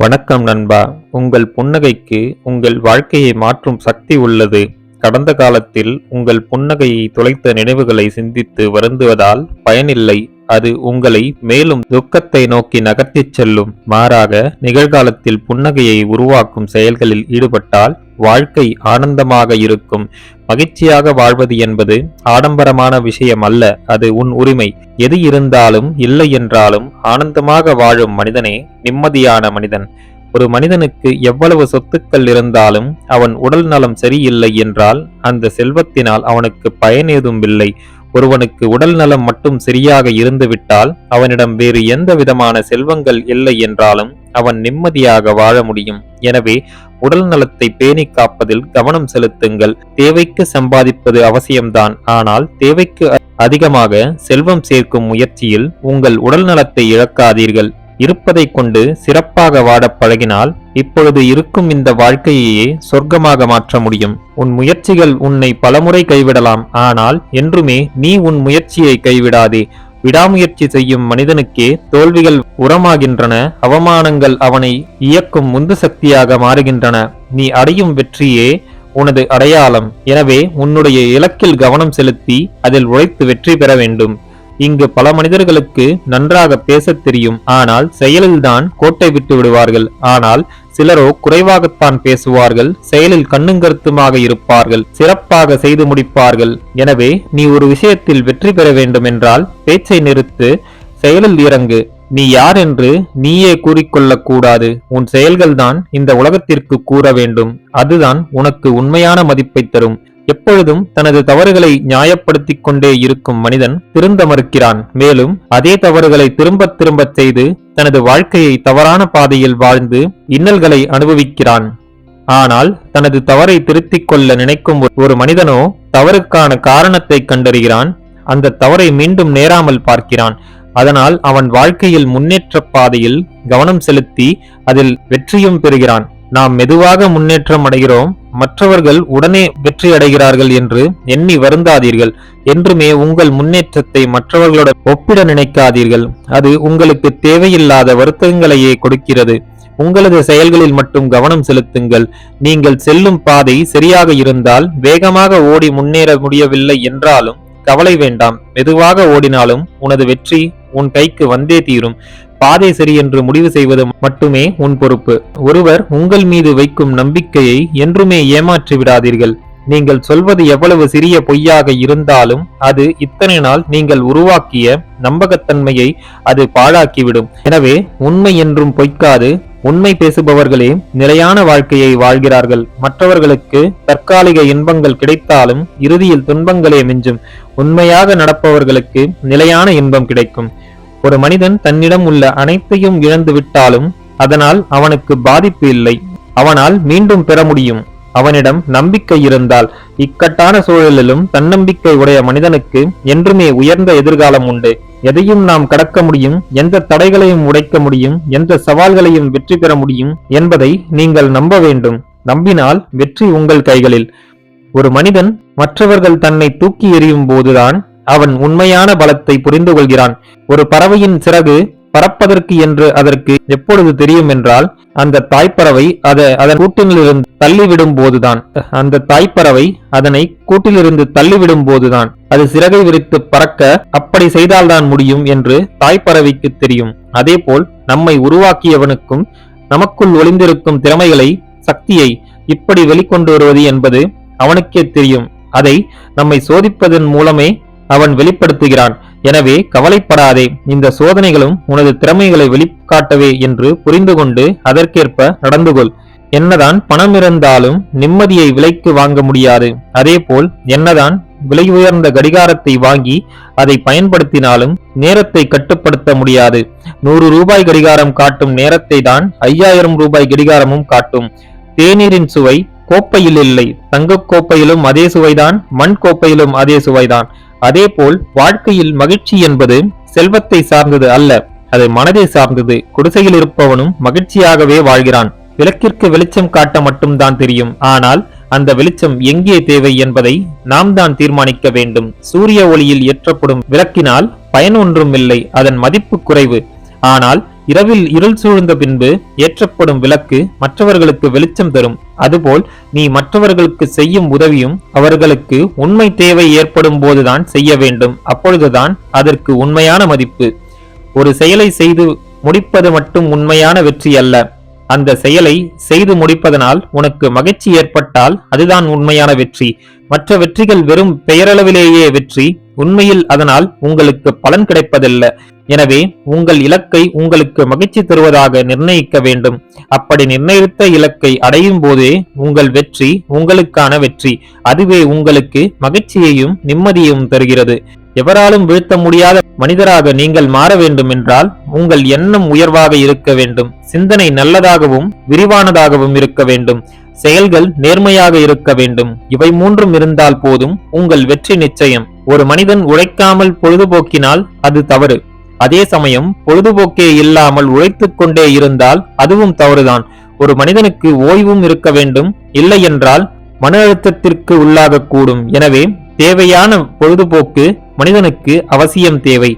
வணக்கம் நண்பா. உங்கள் புன்னகைக்கு உங்கள் வாழ்க்கையை மாற்றும் சக்தி உள்ளது. கடந்த காலத்தில் உங்கள் புன்னகையை தொலைத்த நினைவுகளை சிந்தித்து வருந்துவதால் பயனில்லை. அது உங்களை மேலும் துக்கத்தை நோக்கி நகர்த்திச் செல்லும். மாறாக நிகழ்காலத்தில் புன்னகையை உருவாக்கும் செயல்களில் ஈடுபட்டால் வாழ்க்கை ஆனந்தமாக இருக்கும். மகிழ்ச்சியாக வாழ்வது என்பது ஆடம்பரமான விஷயம் அல்ல அது உன் உரிமை. எது இருந்தாலும் இல்லை என்றாலும் ஆனந்தமாக வாழும் மனிதனே நிம்மதியான மனிதன். ஒரு மனிதனுக்கு எவ்வளவு சொத்துக்கள் இருந்தாலும் அவன் உடல் நலம் சரியில்லை என்றால் அந்த செல்வத்தினால் அவனுக்கு பயன் ஏதும் இல்லை. ஒருவனுக்கு உடல் நலம் மட்டும் சரியாக இருந்துவிட்டால் அவனிடம் வேறு எந்த விதமான செல்வங்கள் இல்லை என்றாலும் அவன் நிம்மதியாக வாழ முடியும். எனவே உடல் நலத்தை பேணி காப்பதில் கவனம் செலுத்துங்கள். தேவைக்கு சம்பாதிப்பது அவசியம்தான். ஆனால் தேவைக்கு அதிகமாக செல்வம் சேர்க்கும் முயற்சியில் உங்கள் உடல் நலத்தை இழக்காதீர்கள். இருப்பதை கொண்டு சிறப்பாக வாடப் பழகினால் இப்பொழுது இருக்கும் இந்த வாழ்க்கையையே சொர்க்கமாக மாற்ற முடியும். உன் முயற்சிகள் உன்னை பலமுறை கைவிடலாம். ஆனால் என்றுமே நீ உன் முயற்சியை கைவிடாதே. விடாமுயற்சி செய்யும் மனிதனுக்கே தோல்விகள் உரமாகின்றன. அவமானங்கள் அவனை இயக்கும் உந்து சக்தியாக மாறுகின்றன. நீ அடையும் வெற்றியே உனது அடையாளம். எனவே உன்னுடைய இலக்கில் கவனம் செலுத்தி அதில் உழைத்து வெற்றி பெற வேண்டும். இங்கு பல மனிதர்களுக்கு நன்றாக பேசத் தெரியும். ஆனால் செயலில்தான் கோட்டை விட்டு விடுவார்கள். ஆனால் சிலரோ குறைவாகத்தான் பேசுவார்கள். செயலில் கண்ணுங்கருத்துமாக இருப்பார்கள். சிறப்பாக செய்து முடிப்பார்கள். எனவே நீ ஒரு விஷயத்தில் வெற்றி பெற வேண்டும் என்றால் பேச்சை நிறுத்து செயலில் இறங்கு. நீ யார் என்று நீயே கூறிக்கொள்ளக் கூடாது. உன் செயல்கள்தான் இந்த உலகத்திற்கு கூற வேண்டும். அதுதான் உனக்கு உண்மையான மதிப்பை தரும். எப்பொழுதும் தனது தவறுகளை நியாயப்படுத்திக் கொண்டே இருக்கும் மனிதன் திருந்த மறுக்கிறான். மேலும் அதே தவறுகளை திரும்ப திரும்ப செய்து தனது வாழ்க்கையை தவறான பாதையில் வாழ்ந்து இன்னல்களை அனுபவிக்கிறான். ஆனால் தனது தவறை திருத்திக் கொள்ள நினைக்கும் ஒரு மனிதனோ தவறுக்கான காரணத்தை கண்டறிகிறான். அந்த தவறை மீண்டும் நேராமல் பார்க்கிறான். அதனால் அவன் வாழ்க்கையில் முன்னேற்ற பாதையில் கவனம் செலுத்தி அதில் வெற்றியும் பெறுகிறான். நாம் மெதுவாக முன்னேற்றம் அடைகிறோம். மற்றவர்கள் உடனே வெற்றி அடைகிறார்கள் என்று எண்ணி வருந்தாதீர்கள். என்றுமே உங்கள் முன்னேற்றத்தை மற்றவர்களோட ஒப்பிட நினைக்காதீர்கள். அது உங்களுக்கு தேவையில்லாத வருத்தங்களையே கொடுக்கிறது. உங்களது செயல்களில் மட்டும் கவனம் செலுத்துங்கள். நீங்கள் செல்லும் பாதை சரியாக இருந்தால் வேகமாக ஓடி முன்னேற முடியவில்லை என்றாலும் கவலை வேண்டாம். மெதுவாக ஓடினாலும் உனது வெற்றி உன் கைக்கு வந்தே தீரும். பாதை சரி என்று முடிவு செய்வது மட்டுமே உன் பொறுப்பு. ஒருவர் உங்கள் மீது வைக்கும் நம்பிக்கையை என்றுமே ஏமாற்றி விடாதீர்கள் நீங்கள் சொல்வது எவ்வளவு சிறிய பொய்யாக இருந்தாலும் அது இத்தனை நாள் நீங்கள் உருவாக்கிய நம்பகத்தன்மையை அது பாழாக்கிவிடும். எனவே உண்மை என்றும் பொய்க்காது. உண்மை பேசுபவர்களே நிலையான வாழ்க்கையை வாழ்கிறார்கள். மற்றவர்களுக்கு தற்காலிக இன்பங்கள் கிடைத்தாலும் இறுதியில் துன்பங்களே மிஞ்சும். உண்மையாக நடப்பவர்களுக்கு நிலையான இன்பம் கிடைக்கும். ஒரு மனிதன் தன்னிடம் உள்ள அனைத்தையும் இழந்து விட்டாலும் அதனால் அவனுக்கு பாதிப்பு இல்லை. அவனால் மீண்டும் பெற முடியும். அவனிடம் நம்பிக்கை இருந்தால் இக்கட்டான சூழலிலும் தன்னம்பிக்கை உடைய மனிதனுக்கு என்றுமே உயர்ந்த எதிர்காலம் உண்டு. எதையும் நாம் கடக்க முடியும் எந்த தடைகளையும் உடைக்க முடியும் எந்த சவால்களையும் வெற்றி பெற முடியும் என்பதை நீங்கள் நம்ப வேண்டும். நம்பினால் வெற்றி உங்கள் கைகளில். ஒரு மனிதன் மற்றவர்கள் தன்னை தூக்கி எறியும் போதுதான் அவன் உண்மையான பலத்தை புரிந்து கொள்கிறான் ஒரு பறவையின் சிறகு பறப்பதற்கு என்று அதற்கு எப்பொழுது தெரியும் என்றால் அந்த தாய்ப்பறவை அதை அதன் கூட்டிலிருந்து தள்ளிவிடும் போதுதான் அந்த தாய்ப்பறவை அதனை கூட்டிலிருந்து தள்ளிவிடும் போதுதான் அது சிறகை விரித்து பறக்க அப்படி செய்தால்தான் முடியும் என்று தாய்ப்பறவைக்கு தெரியும். அதேபோல் நம்மை உருவாக்கியவனுக்கும் நமக்குள் ஒளிந்திருக்கும் திறமைகளை சக்தியை இப்படி வெளிக்கொண்டு வருவது என்பது அவனுக்கே தெரியும். அதை நம்மை சோதிப்பதன் மூலமே அவன் வெளிப்படுத்துகிறான். எனவே கவலைப்படாதே இந்த சோதனைகளும் உனது திறமைகளை வெளிக்காட்டவே என்று புரிந்து கொண்டு அதற்கேற்ப நடந்து கொள். என்னதான் பணம் இருந்தாலும் நிம்மதியை விலைக்கு வாங்க முடியாது. அதேபோல் என்னதான் விலை உயர்ந்த கடிகாரத்தை வாங்கி அதை பயன்படுத்தினாலும் நேரத்தை கட்டுப்படுத்த முடியாது. நூறு ரூபாய் கடிகாரம் காட்டும் நேரத்தை தான் ஐயாயிரம் ரூபாய் கடிகாரமும் காட்டும். தேநீரின் சுவை கோப்பையில் இல்லை தங்கக் கோப்பையிலும் அதே சுவைதான் மண் கோப்பையிலும் அதே சுவைதான். அதேபோல் வாழ்க்கையில் மகிழ்ச்சி என்பது செல்வத்தை சார்ந்தது அல்ல அது மனதை சார்ந்தது. குடிசையில் இருப்பவனும் மகிழ்ச்சியாகவே வாழ்கிறான். விளக்கிற்கு வெளிச்சம் காட்ட மட்டும்தான் தெரியும். ஆனால் அந்த வெளிச்சம் எங்கே தேவை என்பதை நாம் தான் தீர்மானிக்க வேண்டும். சூரிய ஒளியில் ஏற்றப்படும் விளக்கினால் பயன் ஒன்றும் இல்லை அதன் மதிப்பு குறைவு. ஆனால் இரவில் இருள் சூழ்ந்த பின்பு ஏற்றப்படும் விளக்கு மற்றவர்களுக்கு வெளிச்சம் தரும். அதுபோல் நீ மற்றவர்களுக்கு செய்யும் உதவியும் அவர்களுக்கு உண்மை தேவை ஏற்படும் போதுதான் செய்ய வேண்டும். அப்பொழுதுதான் அதற்கு உண்மையான மதிப்பு. ஒரு செயலை செய்து முடிப்பது மட்டும் உண்மையான வெற்றி அல்ல. அந்த செயலை செய்து முடிப்பதனால் உனக்கு மகிழ்ச்சி ஏற்பட்டால் அதுதான் உண்மையான வெற்றி. மற்ற வெற்றிகள் வெறும் பெயரளவிலேயே வெற்றி. உண்மையில் அதனால் உங்களுக்கு பலன் கிடைப்பதில்லை. எனவே உங்கள் இலக்கை உங்களுக்கு மகிழ்ச்சி தருவதாக நிர்ணயிக்க வேண்டும். அப்படி நிர்ணயித்த இலக்கை அடையும் போதே உங்கள் வெற்றி உங்களுக்கான வெற்றி. அதுவே உங்களுக்கு மகிழ்ச்சியையும் நிம்மதியையும் தருகிறது. எவராலும் வீழ்த்த முடியாத மனிதராக நீங்கள் மாற வேண்டும் என்றால் உங்கள் எண்ணம் உயர்வாக இருக்க வேண்டும். சிந்தனை நல்லதாகவும் விரிவானதாகவும் இருக்க வேண்டும். செயல்கள் நேர்மையாக இருக்க வேண்டும். இவை மூன்றும் இருந்தால் போதும் உங்கள் வெற்றி நிச்சயம். ஒரு மனிதன் உழைக்காமல் பொழுதுபோக்கினால் அது தவறு. அதே சமயம் பொழுதுபோக்கே இல்லாமல் உழைத்துக் கொண்டே இருந்தால் அதுவும் தவறுதான். ஒரு மனிதனுக்கு ஓய்வும் இருக்க வேண்டும் இல்லை என்றால் மன அழுத்தத்திற்கு உள்ளாகக்கூடும். எனவே தேவையான பொழுதுபோக்கு மனிதனுக்கு அவசியம் தேவை.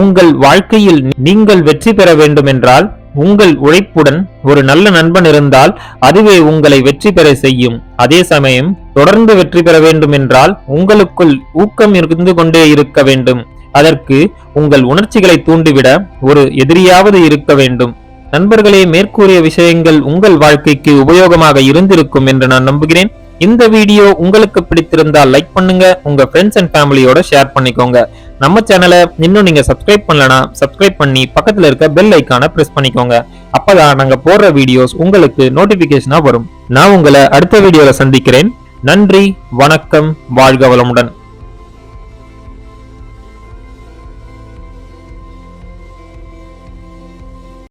உங்கள் வாழ்க்கையில் நீங்கள் வெற்றி பெற வேண்டும் என்றால் உங்கள் உழைப்புடன் ஒரு நல்ல நண்பன் இருந்தால் அதுவே உங்களை வெற்றி பெற செய்யும். அதே சமயம் தொடர்ந்து வெற்றி பெற வேண்டும் என்றால் உங்களுக்குள் ஊக்கம் இருந்து கொண்டே இருக்க வேண்டும். அதற்கு உங்கள் உணர்ச்சிகளை தூண்டிவிட ஒரு எதிரியாவது இருக்க வேண்டும். நண்பர்களே மேற்கூறிய விஷயங்கள் உங்கள் வாழ்க்கைக்கு உபயோகமாக இருந்திருக்கும் என்று நான் நம்புகிறேன். இந்த வீடியோ உங்களுக்கு பிடித்திருந்தால் லைக் பண்ணுங்க உங்க ஃப்ரெண்ட்ஸ் அண்ட் ஃபேமிலியோட ஷேர் பண்ணிக்கோங்க. நம்ம சேனலை இன்னும் நீங்க சப்ஸ்கிரைப் பண்ணலனா சப்ஸ்கிரைப் பண்ணி பக்கத்துல இருக்க பெல் ஐக்கான பிரஸ் பண்ணிக்கோங்க. அப்பதான் நாங்க போடுற வீடியோஸ் உங்களுக்கு நோட்டிபிகேஷனா வரும். நான் உங்களை அடுத்த வீடியோல சந்திக்கிறேன். நன்றி வணக்கம் வாழ்க வளமுடன்.